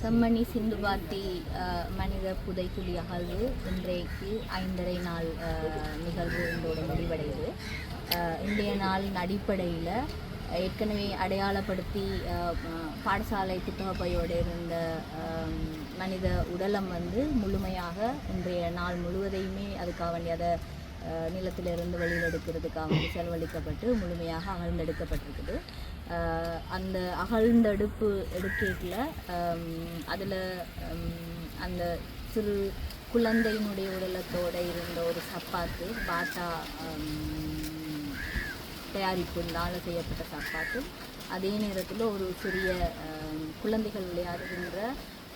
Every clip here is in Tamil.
செம்மணி சிந்துபாத்தி அஹ், மனித புதைக்குழி அகழ்வு இன்றைக்கு ஐந்தரை நாள் நிகழ்வு இதோட முடிவடையுது. இன்றைய நாளின் அடிப்படையில் ஏற்கனவே அடையாளப்படுத்தி பாடசாலை புத்தகப்பையோடு இருந்த மனித உடலம் வந்து முழுமையாக இன்றைய நாள் முழுவதையுமே அதுக்காக வேண்டிய அதை நிலத்திலிருந்து வெளியில் எடுக்கிறதுக்காக செலவழிக்கப்பட்டு முழுமையாக அகழ்ந்தெடுக்கப்பட்டிருக்குது. அந்த அகழ்ந்தெடுப்பு எடுக்கல அதில் அந்த சிறு குழந்தையினுடைய உடலத்தோட இருந்த ஒரு சப்பாத்து பாட்டா ஹம், செய்யப்பட்ட சப்பாத்து. அதே நேரத்தில் ஒரு சிறிய குழந்தைகள் விளையாடுகின்ற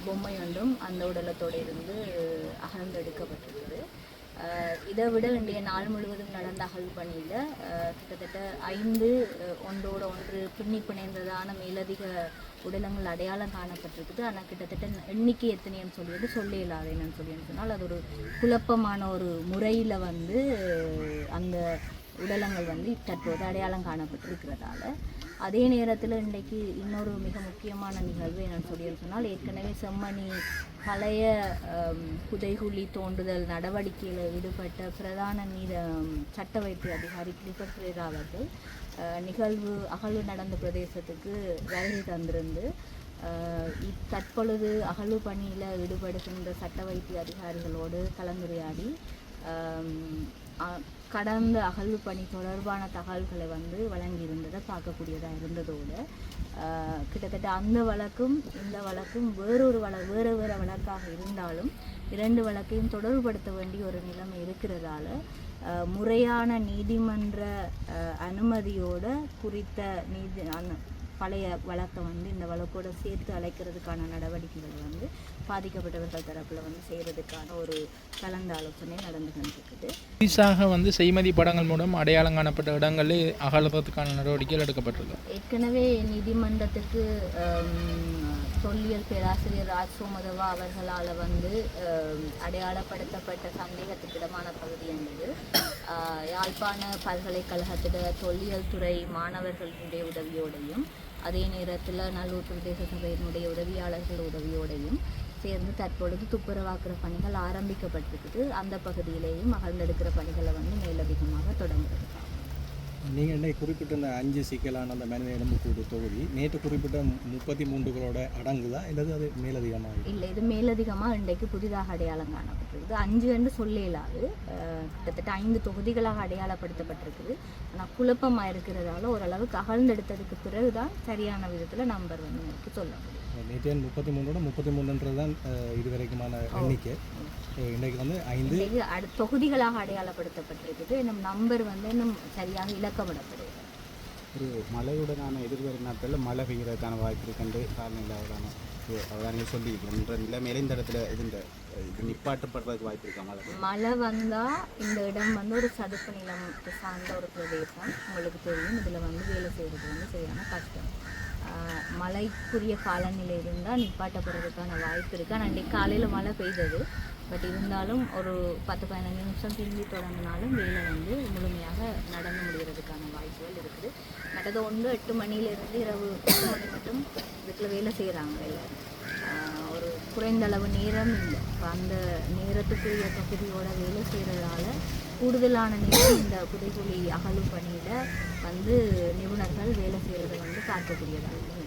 பொம்மை ஒன்றும் அந்த உடலத்தோடு இருந்து அகழ்ந்தெடுக்கப்பட்டிருக்குது. இதை விட இன்றைய நாள் முழுவதும் நடந்த அகல் பணியில் கிட்டத்தட்ட ஐந்து ஒன்றோட ஒன்று பின்னி பிணைந்ததான மேலதிக உடலங்கள் அடையாளம் காணப்பட்டிருக்குது. ஆனால் கிட்டத்தட்ட எண்ணிக்கை எத்தனைன்னு சொல்லிட்டு சொல்ல இல்லாத என்னன்னு சொல்லி சொன்னால் அது ஒரு குழப்பமான ஒரு முறையில் வந்து அந்த உடலங்கள் வந்து தற்போது அடையாளம் காணப்பட்டிருக்கிறதால அதே நேரத்தில் இன்றைக்கு இன்னொரு மிக முக்கியமான நிகழ்வு என்னன்னு சொல்லி சொன்னால் ஏற்கனவே செம்மணி பழைய புதைகுழி தோண்டுதல் நடவடிக்கையில் ஈடுபட்ட பிரதான நீர சட்ட வைத்திய அதிகாரி கிளிபட் பிரேரா அவர்கள் நிகழ்வு அகழ்வு நடந்த பிரதேசத்துக்கு வருகை தந்திருந்து தற்பொழுது அகழ்வு பணியில் ஈடுபடுகின்ற சட்ட வைத்திய அதிகாரிகளோடு கலந்துரையாடி கடந்த அகழ்வு பணி தொடர்பான தகவல்களை வந்து வழங்கியிருந்ததை பார்க்கக்கூடியதாக இருந்ததோடு கிட்டத்தட்ட அந்த வழக்கும் இந்த வழக்கும் வேறொரு வழ வேறு வேறு வழக்காக இருந்தாலும் இரண்டு வழக்கையும் தொடர்புபடுத்த வேண்டிய ஒரு நிலைமை இருக்கிறதால முறையான நீதிமன்ற அனுமதியோட குறித்த நீதி பழைய வழக்கை வந்து இந்த வழக்கோட சேர்த்து அழைக்கிறதுக்கான நடவடிக்கைகள் வந்து பாதிக்கப்பட்டவர்கள் தரப்பில் வந்து செய்கிறதுக்கான ஒரு கலந்து ஆலோசனை நடந்து கொண்டிருக்குது. புதுசாக வந்து செய்மதி படங்கள் மூலம் அடையாளம் காணப்பட்ட இடங்களில் அகலத்துக்கான நடவடிக்கைகள் எடுக்கப்பட்டிருக்கு. ஏற்கனவே நீதிமன்றத்துக்கு ஆம், தொல்லியல் பேராசிரியர் ராஜ் சோமதவா அவர்களால் வந்து அடையாளப்படுத்தப்பட்ட சந்தேகத்துக்கிடமான பகுதி என்பது யாழ்ப்பாண பல்கலைக்கழகத்திட தொல்லியல் துறை மாணவர்களுடைய உதவியோடையும் அதே நேரத்தில் நல்லூர் பிரதேச சபையினுடைய உதவியாளர்கள் உதவியோடையும் சேர்ந்து தற்பொழுது துப்புரவாக்குற பணிகள் ஆரம்பிக்கப்பட்டிருக்குது. அந்த பகுதியிலேயும் அகழ்ந்தெடுக்கிற பணிகளை வந்து மேலதிகமாக தொடங்குறது நீங்கள் இன்னைக்கு குறிப்பிட்ட இந்த அஞ்சு சிக்கலான அந்த மனித எலும்புக்கூடு தொகுதி நேற்று குறிப்பிட்ட முப்பத்தி மூன்றுகளோட அடங்குதா? இல்லது அது மேலதிகமாக இல்லை இது மேலதிகமாக இன்றைக்கு புதிதாக அடையாளம் காணப்பட்டிருக்குது அஞ்சு என்று சொல்ல இயலாது அஹ், கிட்டத்தட்ட ஐந்து தொகுதிகளாக அடையாளப்படுத்தப்பட்டிருக்குது. ஆனால் குழப்பமாக இருக்கிறதால ஓரளவுக்கு அகழ்ந்தெடுத்ததுக்கு பிறகு தான் சரியான விதத்தில் நம்பர் வந்து எனக்கு சொல்ல முடியும். நேற்று முப்பத்தி மூணோட முப்பத்தி மூணுன்றது தான் இதுவரைக்குமான எண்ணிக்கை. அஹ், இன்னைக்கு வந்து ஐந்து. இன்றைக்கு அடு தொகுதிகளாக அடையாளப்படுத்தப்பட்டிருக்குது. இன்னும் நம்பர் வந்து இன்னும் சரியாக இலக்கப்படப்படுது ஒரு மழையுடனான எதிர்வரும் நாட்களில் மழை பெய்கிறதுக்கான வாய்ப்பு இருக்குண்டு காலநிலை அவதான அவதானிகள் சொல்லியிருக்கிறோம் என்ற நிலைமையில இந்த இடத்துல இது இந்த இது நிப்பாட்டப்படுறதுக்கு வாய்ப்பு இருக்கா மழை மழை வந்தால் இந்த இடம் வந்து ஒரு சதுப்பு நிலம் சார்ந்த ஒரு பிரதேசம். உங்களுக்கு தெரியும் இதில் வந்து வேலை செய்கிறது வந்து சரியான கஷ்டம். மழைக்குரிய காலநிலை இருந்தால் நிப்பாட்டப்படுறதுக்கான வாய்ப்பு இருக்குது ஆனால் இன்றைக்கு காலையில் மழை பெய்தது. பட் இருந்தாலும் ஒரு பத்து பதினஞ்சு நிமிஷம் திரும்பி தொடங்கினாலும் வேலை வந்து முழுமையாக நடந்து முடிகிறதுக்கான வாய்ப்புகள் இருக்குது. மற்றது ஒன்று எட்டு மணியிலிருந்து இரவு மணி மட்டும் வீட்டில் வேலை செய்கிறாங்க எல்லோரும். ஒரு குறைந்த அளவு நேரம் இல்லை. இப்போ அந்த நேரத்துக்குரிய பகுதியோட வேலை செய்கிறதால கூடுதலான நேரம் இந்த புதைக்குழி அகலும் பணியில் வந்து நிபுணர்கள் வேலை செய்கிறத வந்து பார்க்கக்கூடியதாக இருக்குது.